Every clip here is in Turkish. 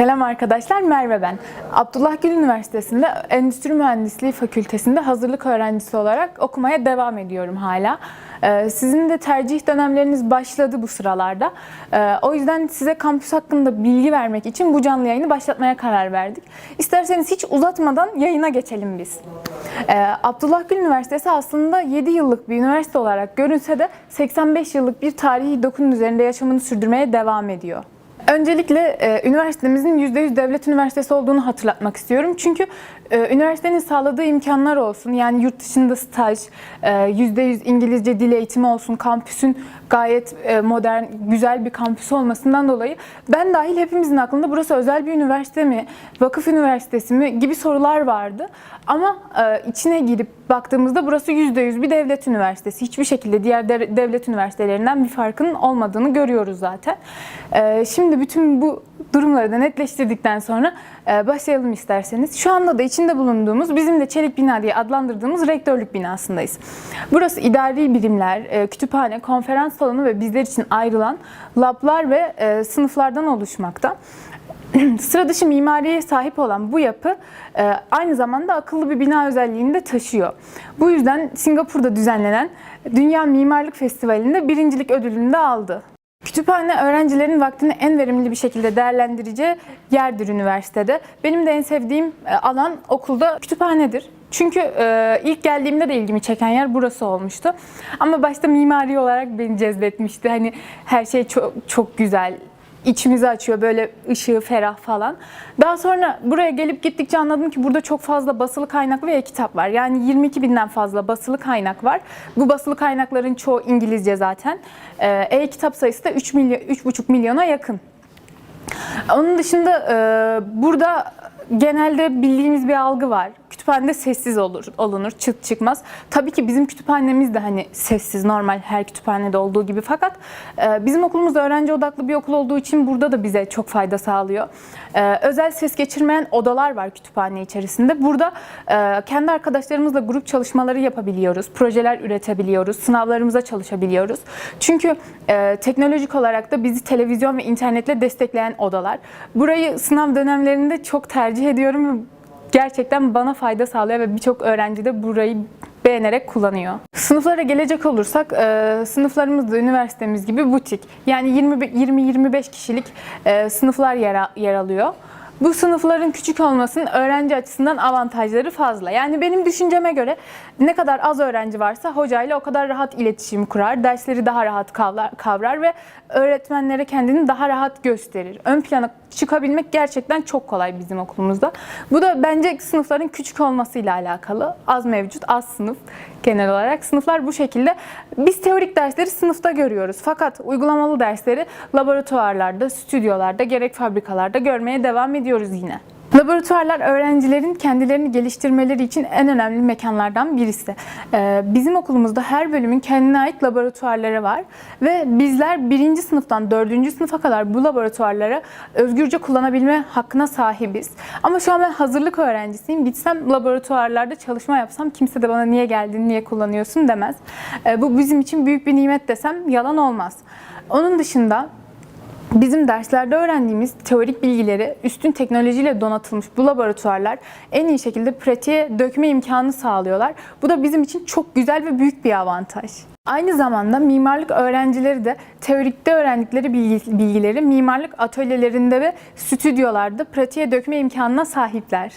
Selam arkadaşlar, Merve ben. Abdullah Gül Üniversitesi'nde Endüstri Mühendisliği Fakültesinde hazırlık öğrencisi olarak okumaya devam ediyorum hala. Ee, Sizin de tercih dönemleriniz başladı bu sıralarda. Ee, O yüzden size kampüs hakkında bilgi vermek için bu canlı yayını başlatmaya karar verdik. İsterseniz hiç uzatmadan yayına geçelim biz. Ee, Abdullah Gül Üniversitesi aslında 7 yıllık bir üniversite olarak görünse de 85 yıllık bir tarihi dokunun üzerinde yaşamını sürdürmeye devam ediyor. Öncelikle e, üniversitemizin %100 devlet üniversitesi olduğunu hatırlatmak istiyorum. Çünkü e, üniversitenin sağladığı imkanlar olsun, yani yurt dışında staj, e, %100 İngilizce dil eğitimi olsun, kampüsün gayet e, modern, güzel bir kampüs olmasından dolayı ben dahil hepimizin aklında burası özel bir üniversite mi, vakıf üniversitesi mi gibi sorular vardı. Ama e, içine girip baktığımızda burası %100 bir devlet üniversitesi. Hiçbir şekilde diğer de- devlet üniversitelerinden bir farkının olmadığını görüyoruz zaten. E, Şimdi bütün bu durumları da netleştirdikten sonra e, başlayalım isterseniz. Şu anda da içinde bulunduğumuz bizim de Çelik Bina diye adlandırdığımız rektörlük binasındayız. Burası idari birimler, e, kütüphane, konferans salonu ve bizler için ayrılan lablar ve e, sınıflardan oluşmakta. Sıra dışı mimariye sahip olan bu yapı e, aynı zamanda akıllı bir bina özelliğini de taşıyor. Bu yüzden Singapur'da düzenlenen Dünya Mimarlık Festivali'nde birincilik ödülünü de aldı. Kütüphane öğrencilerin vaktini en verimli bir şekilde değerlendireceği yerdir üniversitede. Benim de en sevdiğim e, alan okulda kütüphanedir. Çünkü e, ilk geldiğimde de ilgimi çeken yer burası olmuştu. Ama başta mimari olarak beni cezbetmişti. Hani her şey çok çok güzel, içimizi açıyor böyle ışığı ferah falan. Daha sonra buraya gelip gittikçe anladım ki burada çok fazla basılı kaynak ve e-kitap var. Yani 22 binden fazla basılı kaynak var. Bu basılı kaynakların çoğu İngilizce zaten. Ee, E-kitap sayısı da 3 milyon, 3,5 milyona yakın. Onun dışında e, burada genelde bildiğimiz bir algı var. Kütüphanede sessiz olur, olunur, çıt çıkmaz. Tabii ki bizim kütüphanemiz de hani sessiz, normal her kütüphanede olduğu gibi. Fakat e, bizim okulumuz öğrenci odaklı bir okul olduğu için burada da bize çok fayda sağlıyor. E, özel ses geçirmeyen odalar var kütüphane içerisinde. Burada e, kendi arkadaşlarımızla grup çalışmaları yapabiliyoruz, projeler üretebiliyoruz, sınavlarımıza çalışabiliyoruz. Çünkü e, teknolojik olarak da bizi televizyon ve internetle destekleyen odalar. Burayı sınav dönemlerinde çok tercih ediyorum ve gerçekten bana fayda sağlıyor ve birçok öğrenci de burayı beğenerek kullanıyor. Sınıflara gelecek olursak e, sınıflarımız da üniversitemiz gibi butik. Yani 20-25 kişilik e, sınıflar yer, yer alıyor. Bu sınıfların küçük olmasının öğrenci açısından avantajları fazla. Yani benim düşünceme göre ne kadar az öğrenci varsa hocayla o kadar rahat iletişim kurar, dersleri daha rahat kavrar, ve öğretmenlere kendini daha rahat gösterir. Ön plana çıkabilmek gerçekten çok kolay bizim okulumuzda. Bu da bence sınıfların küçük olmasıyla alakalı. Az mevcut, az sınıf genel olarak. Sınıflar bu şekilde. Biz teorik dersleri sınıfta görüyoruz. Fakat uygulamalı dersleri laboratuvarlarda, stüdyolarda, gerek fabrikalarda görmeye devam ediyoruz yine. Laboratuvarlar öğrencilerin kendilerini geliştirmeleri için en önemli mekanlardan birisi. Ee, Bizim okulumuzda her bölümün kendine ait laboratuvarları var ve bizler birinci sınıftan dördüncü sınıfa kadar bu laboratuvarları özgürce kullanabilme hakkına sahibiz. Ama şu an ben hazırlık öğrencisiyim. Gitsem laboratuvarlarda çalışma yapsam kimse de bana niye geldin, niye kullanıyorsun demez. Ee, Bu bizim için büyük bir nimet desem yalan olmaz. Onun dışında Bizim derslerde öğrendiğimiz teorik bilgileri üstün teknolojiyle donatılmış bu laboratuvarlar en iyi şekilde pratiğe dökme imkanı sağlıyorlar. Bu da bizim için çok güzel ve büyük bir avantaj. Aynı zamanda mimarlık öğrencileri de teorikte öğrendikleri bilgi- bilgileri mimarlık atölyelerinde ve stüdyolarda pratiğe dökme imkanına sahipler.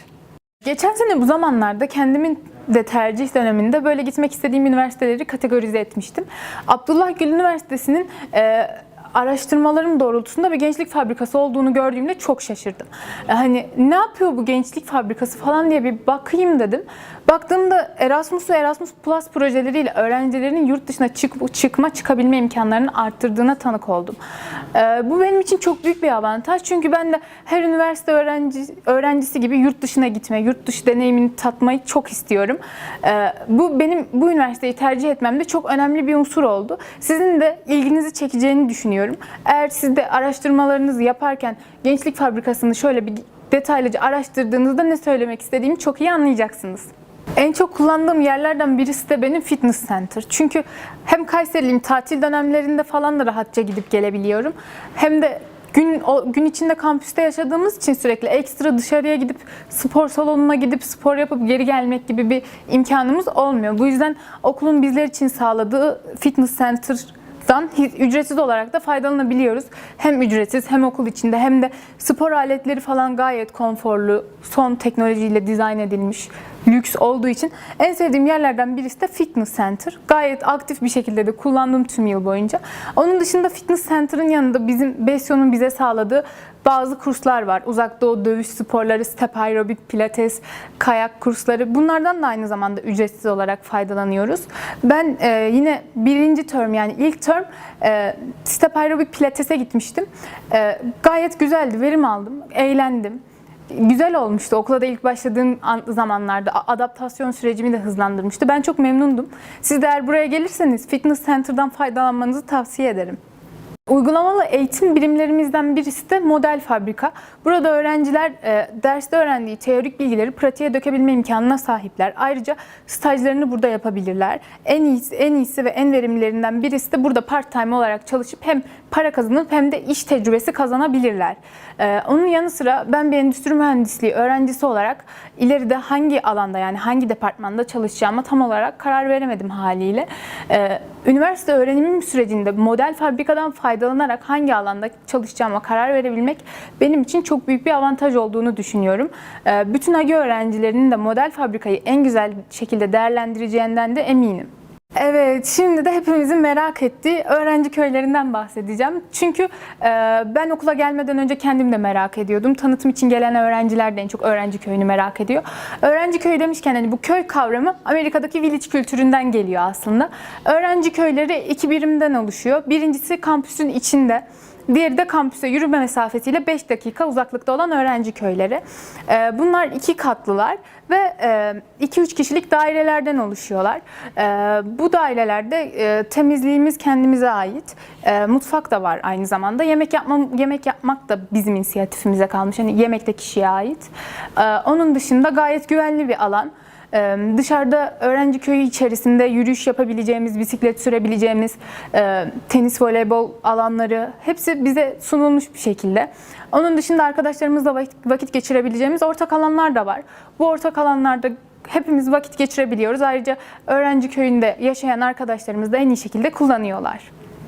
Geçen sene bu zamanlarda kendimin de tercih döneminde böyle gitmek istediğim üniversiteleri kategorize etmiştim. Abdullah Gül Üniversitesi'nin e, araştırmalarım doğrultusunda bir gençlik fabrikası olduğunu gördüğümde çok şaşırdım. E, Hani ne yapıyor bu gençlik fabrikası falan diye bir bakayım dedim. Baktığımda Erasmus ve Erasmus Plus projeleriyle öğrencilerin yurt dışına çık, çıkma, çıkabilme imkanlarını arttırdığına tanık oldum. E, Bu benim için çok büyük bir avantaj. Çünkü ben de her üniversite öğrenci, öğrencisi gibi yurt dışına gitme, yurt dışı deneyimini tatmayı çok istiyorum. E, Bu benim bu üniversiteyi tercih etmemde çok önemli bir unsur oldu. Sizin de ilginizi çekeceğini düşünüyorum. Eğer siz de araştırmalarınızı yaparken Gençlik Fabrikası'nı şöyle bir detaylıca araştırdığınızda ne söylemek istediğimi çok iyi anlayacaksınız. En çok kullandığım yerlerden birisi de benim fitness center. Çünkü hem Kayseriliyim tatil dönemlerinde falan da rahatça gidip gelebiliyorum. Hem de gün o gün içinde kampüste yaşadığımız için sürekli ekstra dışarıya gidip spor salonuna gidip spor yapıp geri gelmek gibi bir imkanımız olmuyor. Bu yüzden okulun bizler için sağladığı fitness center dan ücretsiz olarak da faydalanabiliyoruz. Hem ücretsiz hem okul içinde hem de spor aletleri falan gayet konforlu, son teknolojiyle dizayn edilmiş, lüks olduğu için en sevdiğim yerlerden birisi de fitness center. Gayet aktif bir şekilde de kullandım tüm yıl boyunca. Onun dışında fitness center'ın yanında bizim Besyo'nun bize sağladığı bazı kurslar var. Uzak doğu dövüş sporları, step aerobik, pilates, kayak kursları. Bunlardan da aynı zamanda ücretsiz olarak faydalanıyoruz. Ben e, yine birinci term yani ilk term e, step aerobik pilates'e gitmiştim. E, gayet güzeldi, verim aldım, eğlendim. Güzel olmuştu. Okula da ilk başladığım an- zamanlarda adaptasyon sürecimi de hızlandırmıştı. Ben çok memnundum. Siz de eğer buraya gelirseniz fitness center'dan faydalanmanızı tavsiye ederim. Uygulamalı eğitim birimlerimizden birisi de model fabrika. Burada öğrenciler e, derste öğrendiği teorik bilgileri pratiğe dökebilme imkanına sahipler. Ayrıca stajlarını burada yapabilirler. En iyisi, en iyisi ve en verimlilerinden birisi de burada part-time olarak çalışıp hem para kazanıp hem de iş tecrübesi kazanabilirler. E, onun yanı sıra ben bir endüstri mühendisliği öğrencisi olarak ileride hangi alanda yani hangi departmanda çalışacağıma tam olarak karar veremedim haliyle. E, üniversite öğrenimim sürecinde model fabrikadan faydalanarak hangi alanda çalışacağıma karar verebilmek benim için çok büyük bir avantaj olduğunu düşünüyorum. Ee, Bütün AGE öğrencilerinin de model fabrikayı en güzel şekilde değerlendireceğinden de eminim. Evet, şimdi de hepimizin merak ettiği öğrenci köylerinden bahsedeceğim. Çünkü e, ben okula gelmeden önce kendim de merak ediyordum. Tanıtım için gelen öğrenciler de en çok öğrenci köyünü merak ediyor. Öğrenci köyü demişken hani bu köy kavramı Amerika'daki village kültüründen geliyor aslında. Öğrenci köyleri iki birimden oluşuyor. Birincisi kampüsün içinde. Diğeri de kampüse yürüme mesafesiyle 5 dakika uzaklıkta olan öğrenci köyleri. Ee, Bunlar iki katlılar ve 2-3 kişilik dairelerden oluşuyorlar. Ee, Bu dairelerde e, temizliğimiz kendimize ait. Ee, Mutfak da var aynı zamanda. Yemek yapma, yemek yapmak da bizim inisiyatifimize kalmış. Hani yemek de kişiye ait. Onun dışında gayet güvenli bir alan. Dışarıda öğrenci köyü içerisinde yürüyüş yapabileceğimiz, bisiklet sürebileceğimiz, tenis, voleybol alanları hepsi bize sunulmuş bir şekilde. Onun dışında arkadaşlarımızla vakit geçirebileceğimiz ortak alanlar da var. Bu ortak alanlarda hepimiz vakit geçirebiliyoruz. Ayrıca öğrenci köyünde yaşayan arkadaşlarımız da en iyi şekilde kullanıyorlar.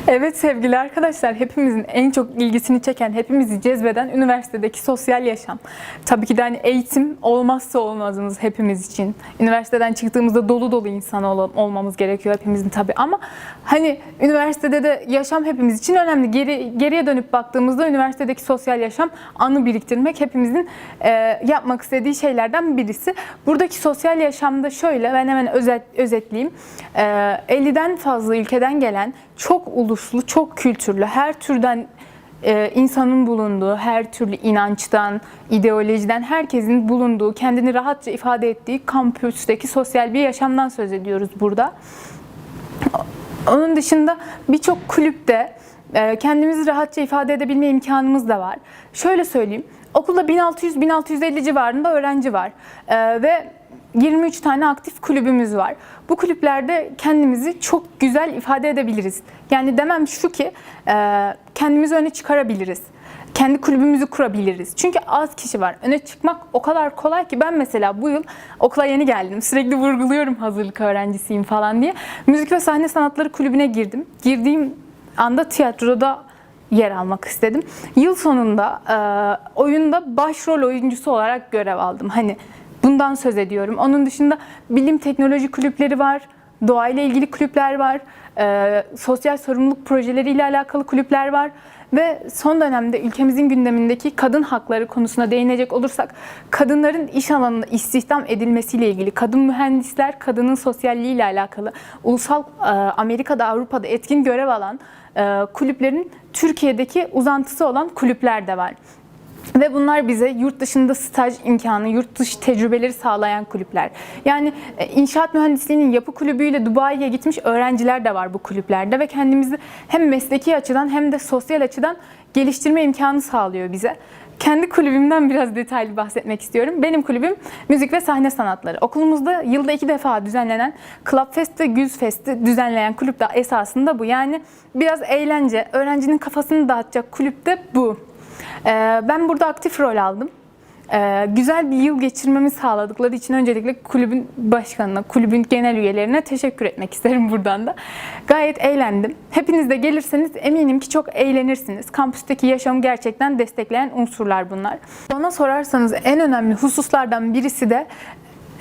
Evet sevgili arkadaşlar, hepimizin en çok ilgisini çeken, hepimizi cezbeden üniversitedeki sosyal yaşam. Tabii ki de hani eğitim olmazsa olmazımız hepimiz için. Üniversiteden çıktığımızda dolu dolu insan ol- olmamız gerekiyor hepimizin tabii ama hani üniversitede de yaşam hepimiz için önemli. Geri, geriye dönüp baktığımızda üniversitedeki sosyal yaşam anı biriktirmek hepimizin e, yapmak istediği şeylerden birisi. Buradaki sosyal yaşamda şöyle, ben hemen özet, özetleyeyim. E, 50'den fazla ülkeden gelen çok uluslu, çok kültürlü, her türden e, insanın bulunduğu, her türlü inançtan, ideolojiden herkesin bulunduğu, kendini rahatça ifade ettiği kampüsteki sosyal bir yaşamdan söz ediyoruz burada. Onun dışında birçok kulüpte e, kendimizi rahatça ifade edebilme imkanımız da var. Şöyle söyleyeyim, okulda 1600-1650 civarında öğrenci var E, ve 23 tane aktif kulübümüz var. Bu kulüplerde kendimizi çok güzel ifade edebiliriz. Yani demem şu ki e, kendimizi öne çıkarabiliriz. Kendi kulübümüzü kurabiliriz. Çünkü az kişi var. Öne çıkmak o kadar kolay ki ben mesela bu yıl okula yeni geldim. Sürekli vurguluyorum hazırlık öğrencisiyim falan diye. Müzik ve sahne sanatları kulübüne girdim. Girdiğim anda tiyatroda yer almak istedim. Yıl sonunda e, oyunda başrol oyuncusu olarak görev aldım. Hani bundan söz ediyorum. Onun dışında bilim teknoloji kulüpleri var, doğayla ilgili kulüpler var, e, sosyal sorumluluk projeleriyle alakalı kulüpler var ve son dönemde ülkemizin gündemindeki kadın hakları konusuna değinecek olursak kadınların iş alanında istihdam edilmesiyle ilgili kadın mühendisler, kadının sosyalliği ile alakalı ulusal e, Amerika'da, Avrupa'da etkin görev alan e, kulüplerin Türkiye'deki uzantısı olan kulüpler de var. Ve bunlar bize yurt dışında staj imkanı, yurt dışı tecrübeleri sağlayan kulüpler. Yani e, inşaat mühendisliğinin yapı kulübüyle Dubai'ye gitmiş öğrenciler de var bu kulüplerde ve kendimizi hem mesleki açıdan hem de sosyal açıdan geliştirme imkanı sağlıyor bize. Kendi kulübümden biraz detaylı bahsetmek istiyorum. Benim kulübüm müzik ve sahne sanatları. Okulumuzda yılda iki defa düzenlenen Club Fest ve Güz Fest'i düzenleyen kulüp de esasında bu. Yani biraz eğlence, öğrencinin kafasını dağıtacak kulüp de bu. Ee, ben burada aktif rol aldım. Ee, güzel bir yıl geçirmemi sağladıkları için öncelikle kulübün başkanına, kulübün genel üyelerine teşekkür etmek isterim buradan da. Gayet eğlendim. Hepiniz de gelirseniz eminim ki çok eğlenirsiniz. Kampüsteki yaşamı gerçekten destekleyen unsurlar bunlar. Bana sorarsanız en önemli hususlardan birisi de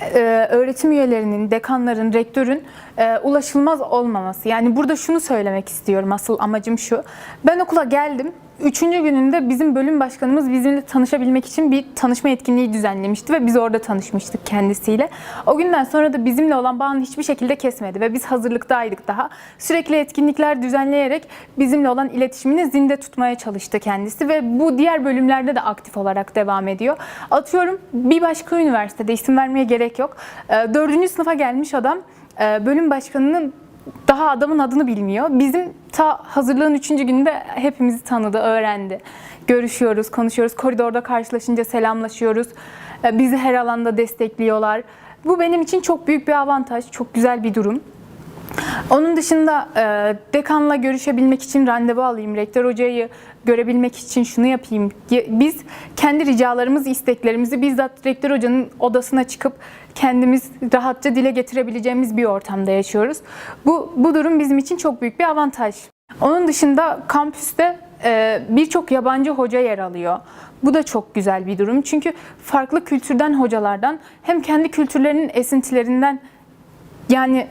e, öğretim üyelerinin, dekanların, rektörün e, ulaşılmaz olmaması. Yani burada şunu söylemek istiyorum. Asıl amacım şu. Ben okula geldim. Üçüncü gününde bizim bölüm başkanımız bizimle tanışabilmek için bir tanışma etkinliği düzenlemişti ve biz orada tanışmıştık kendisiyle. O günden sonra da bizimle olan bağını hiçbir şekilde kesmedi ve biz hazırlıktaydık daha. Sürekli etkinlikler düzenleyerek bizimle olan iletişimini zinde tutmaya çalıştı kendisi ve bu diğer bölümlerde de aktif olarak devam ediyor. Atıyorum bir başka üniversitede isim vermeye gerek yok. E, Dördüncü sınıfa gelmiş adam e, bölüm başkanının daha adamın adını bilmiyor. Bizim ta hazırlığın üçüncü gününde hepimizi tanıdı, öğrendi. Görüşüyoruz, konuşuyoruz. Koridorda karşılaşınca selamlaşıyoruz. Ee, Bizi her alanda destekliyorlar. Bu benim için çok büyük bir avantaj, çok güzel bir durum. Onun dışında e, dekanla görüşebilmek için randevu alayım, rektör hocayı görebilmek için şunu yapayım. Biz kendi ricalarımızı, isteklerimizi bizzat rektör hocanın odasına çıkıp kendimiz rahatça dile getirebileceğimiz bir ortamda yaşıyoruz. Bu, bu durum bizim için çok büyük bir avantaj. Onun dışında kampüste e, birçok yabancı hoca yer alıyor. Bu da çok güzel bir durum. Çünkü farklı kültürden hocalardan hem kendi kültürlerinin esintilerinden yani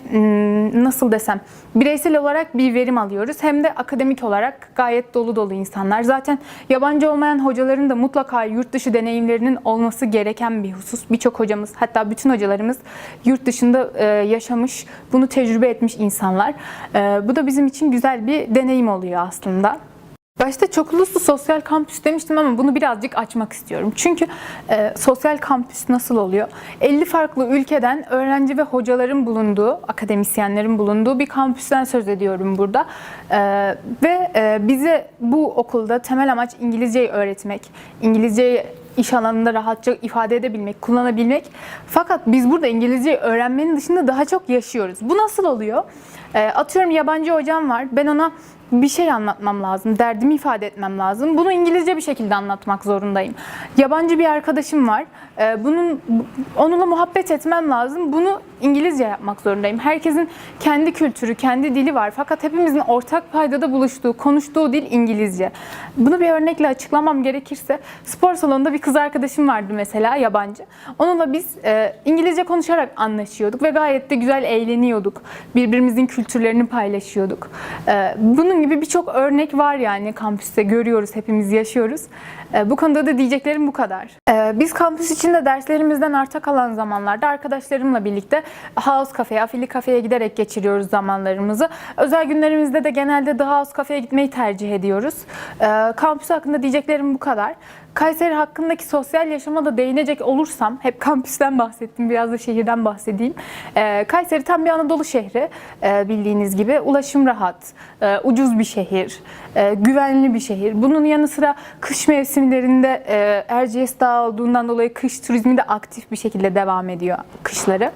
nasıl desem bireysel olarak bir verim alıyoruz hem de akademik olarak gayet dolu dolu insanlar. Zaten yabancı olmayan hocaların da mutlaka yurt dışı deneyimlerinin olması gereken bir husus. Birçok hocamız hatta bütün hocalarımız yurt dışında yaşamış, bunu tecrübe etmiş insanlar. Bu da bizim için güzel bir deneyim oluyor aslında. Başta çok uluslu sosyal kampüs demiştim ama bunu birazcık açmak istiyorum. Çünkü e, sosyal kampüs nasıl oluyor? 50 farklı ülkeden öğrenci ve hocaların bulunduğu, akademisyenlerin bulunduğu bir kampüsten söz ediyorum burada. E, ve e, bize bu okulda temel amaç İngilizceyi öğretmek, İngilizceyi iş alanında rahatça ifade edebilmek, kullanabilmek. Fakat biz burada İngilizceyi öğrenmenin dışında daha çok yaşıyoruz. Bu nasıl oluyor? E, atıyorum yabancı hocam var. Ben ona bir şey anlatmam lazım, derdimi ifade etmem lazım. Bunu İngilizce bir şekilde anlatmak zorundayım. Yabancı bir arkadaşım var. Ee, Bunun onunla muhabbet etmem lazım. Bunu İngilizce yapmak zorundayım. Herkesin kendi kültürü, kendi dili var. Fakat hepimizin ortak paydada buluştuğu, konuştuğu dil İngilizce. Bunu bir örnekle açıklamam gerekirse spor salonunda bir kız arkadaşım vardı mesela yabancı. Onunla biz e, İngilizce konuşarak anlaşıyorduk ve gayet de güzel eğleniyorduk. Birbirimizin kültürlerini paylaşıyorduk. E, gibi birçok örnek var yani kampüste görüyoruz, hepimiz yaşıyoruz. E, bu konuda da diyeceklerim bu kadar. E, biz kampüs içinde derslerimizden arta kalan zamanlarda arkadaşlarımla birlikte House Cafe'ye, Afili Cafe'ye giderek geçiriyoruz zamanlarımızı. Özel günlerimizde de genelde The House Cafe'ye gitmeyi tercih ediyoruz. E, kampüs hakkında diyeceklerim bu kadar. Kayseri hakkındaki sosyal yaşama da değinecek olursam, hep kampüsten bahsettim, biraz da şehirden bahsedeyim. Ee, Kayseri tam bir Anadolu şehri ee, bildiğiniz gibi. Ulaşım rahat, e, ucuz bir şehir, e, güvenli bir şehir. Bunun yanı sıra kış mevsimlerinde e, Erciyes Dağı olduğundan dolayı kış turizmi de aktif bir şekilde devam ediyor kışları.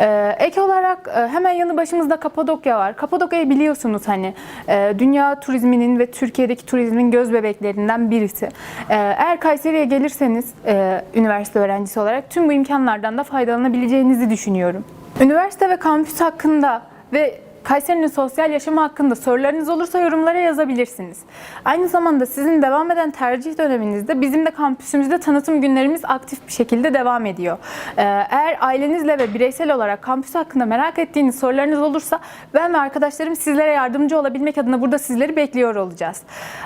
Ee, ek olarak e, hemen yanı başımızda Kapadokya var. Kapadokya'yı biliyorsunuz hani e, dünya turizminin ve Türkiye'deki turizmin göz bebeklerinden birisi. Ee, eğer Kayseri'ye gelirseniz e, üniversite öğrencisi olarak tüm bu imkanlardan da faydalanabileceğinizi düşünüyorum. Üniversite ve kampüs hakkında ve Kayseri'nin sosyal yaşamı hakkında sorularınız olursa yorumlara yazabilirsiniz. Aynı zamanda sizin devam eden tercih döneminizde bizim de kampüsümüzde tanıtım günlerimiz aktif bir şekilde devam ediyor. Ee, Eğer ailenizle ve bireysel olarak kampüs hakkında merak ettiğiniz sorularınız olursa ben ve arkadaşlarım sizlere yardımcı olabilmek adına burada sizleri bekliyor olacağız.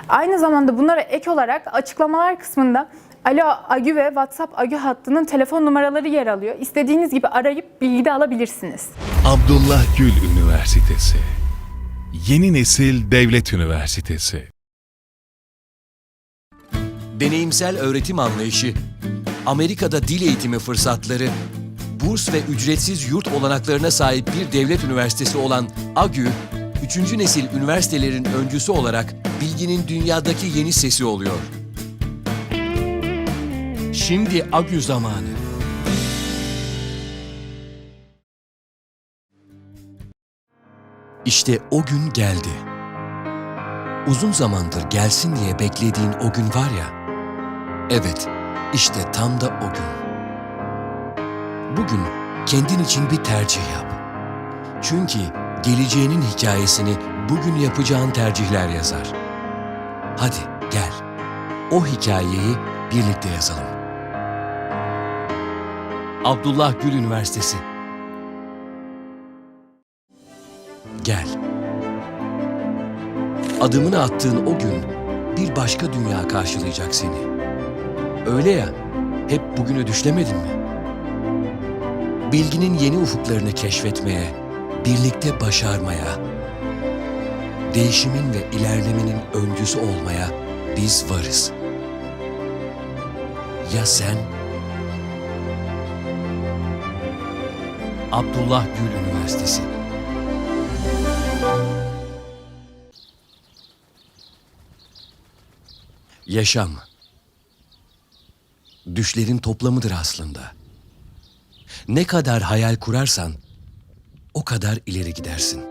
Aynı zamanda bunlara ek olarak açıklamalar kısmında Alo Agü ve WhatsApp Agü hattının telefon numaraları yer alıyor. İstediğiniz gibi arayıp bilgi de alabilirsiniz. Abdullah Gül Üniversitesi Yeni Nesil Devlet Üniversitesi deneyimsel öğretim anlayışı, Amerika'da dil eğitimi fırsatları, burs ve ücretsiz yurt olanaklarına sahip bir devlet üniversitesi olan AGÜ, üçüncü nesil üniversitelerin öncüsü olarak bilginin dünyadaki yeni sesi oluyor. Şimdi AGÜ zamanı. İşte o gün geldi. Uzun zamandır gelsin diye beklediğin o gün var ya, Evet, işte tam da o gün. Bugün kendin için bir tercih yap. Çünkü geleceğinin hikayesini bugün yapacağın tercihler yazar. Hadi gel. O hikayeyi birlikte yazalım. Abdullah Gül Üniversitesi. Gel. Adımını attığın o gün bir başka dünya karşılayacak seni. Öyle ya, hep bugünü düşlemedin mi? Bilginin yeni ufuklarını keşfetmeye, birlikte başarmaya, değişimin ve ilerlemenin öncüsü olmaya biz varız. Ya sen? Abdullah Gül Üniversitesi Yaşam Düşlerin toplamıdır aslında. Ne kadar hayal kurarsan o kadar ileri gidersin.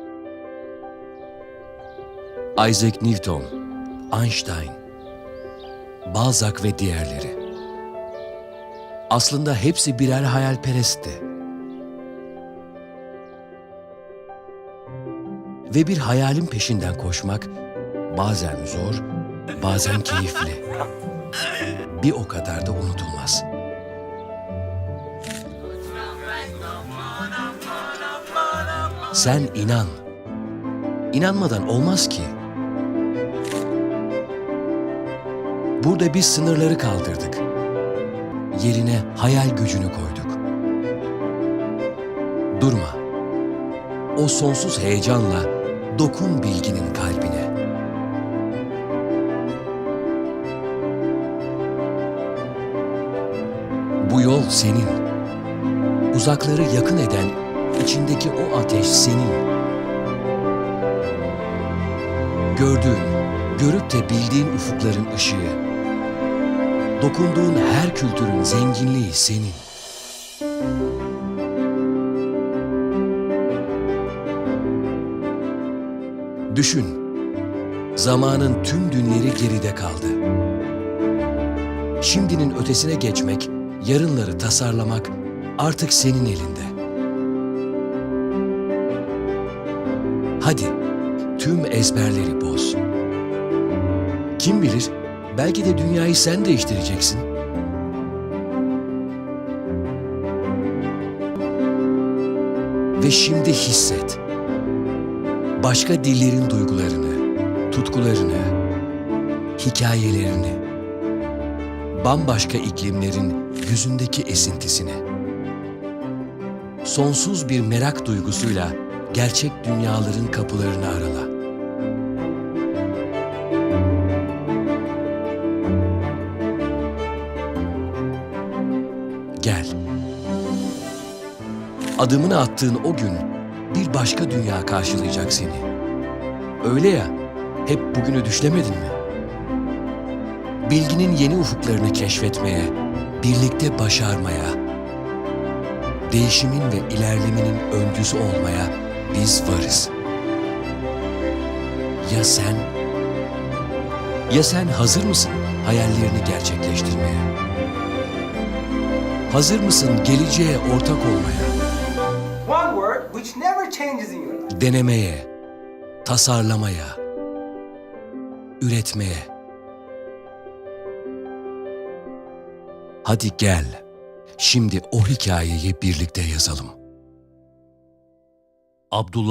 Isaac Newton, Einstein, Balzac ve diğerleri. Aslında hepsi birer hayalperestti. Ve bir hayalin peşinden koşmak bazen zor, bazen keyifli. Bir o kadar da unutulmaz. Sen inan. İnanmadan olmaz ki. Burada biz sınırları kaldırdık. Yerine hayal gücünü koyduk. Durma. O sonsuz heyecanla dokun bilginin kalbine. Bu yol senin. Uzakları yakın eden içindeki o ateş senin. Gördüğün, görüp de bildiğin ufukların ışığı. Dokunduğun her kültürün zenginliği senin. Düşün, zamanın tüm dünleri geride kaldı. Şimdinin ötesine geçmek, yarınları tasarlamak artık senin elinde. Hadi, tüm ezberleri boz. Kim bilir, belki de dünyayı sen değiştireceksin. Ve şimdi hisset. Başka dillerin duygularını, tutkularını, hikayelerini, bambaşka iklimlerin yüzündeki esintisini. Sonsuz bir merak duygusuyla gerçek dünyaların kapılarını arala. Gel. Adımını attığın o gün başka dünya karşılayacak seni. Öyle ya, hep bugünü düşlemedin mi? Bilginin yeni ufuklarını keşfetmeye, birlikte başarmaya, değişimin ve ilerlemenin öncüsü olmaya biz varız. Ya sen? Ya sen hazır mısın hayallerini gerçekleştirmeye? Hazır mısın geleceğe ortak olmaya? One word which never denemeye, tasarlamaya, üretmeye. Hadi gel, şimdi o hikayeyi birlikte yazalım. Abdullah